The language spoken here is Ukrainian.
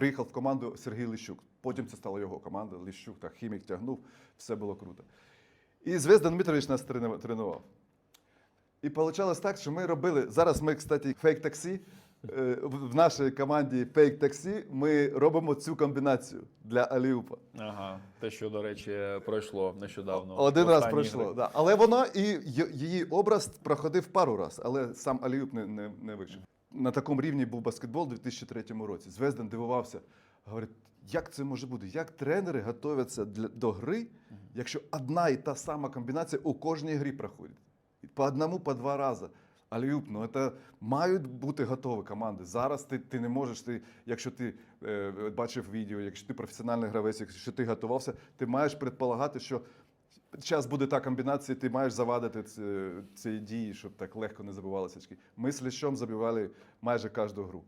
Приїхав в команду Сергій Лищук. Потім це стала його команда. Лищук так хімік тягнув, все було круто. І Звездан Дмитрович нас тренував-. І вийшло так, що ми робили. Зараз ми, кстати, фейк-таксі. е, В нашій команді фейк-таксі ми робимо цю комбінацію для Аліупа. Ага, те, що, до речі, пройшло нещодавно. Один раз пройшло, гри. да. але воно і її образ проходив пару раз, але сам Аліюб не, не, не вийшов. На такому рівні був баскетбол у 2003 році. Звезден дивувався, говорить, як це може бути? Як тренери готуються для, до гри, якщо одна і та сама комбінація у кожній грі проходить? По одному, по два рази. Аліюб, ну це мають бути готові команди. Зараз ти, ти не можеш, ти, якщо ти е, бачив відео, якщо ти професіональний гравець, якщо ти готувався, ти маєш предполагати, що Час буде та комбінація, ти маєш завадити ці, ці дії, щоб так легко не забувалися. Ми з Ліщом забивали майже кожну гру.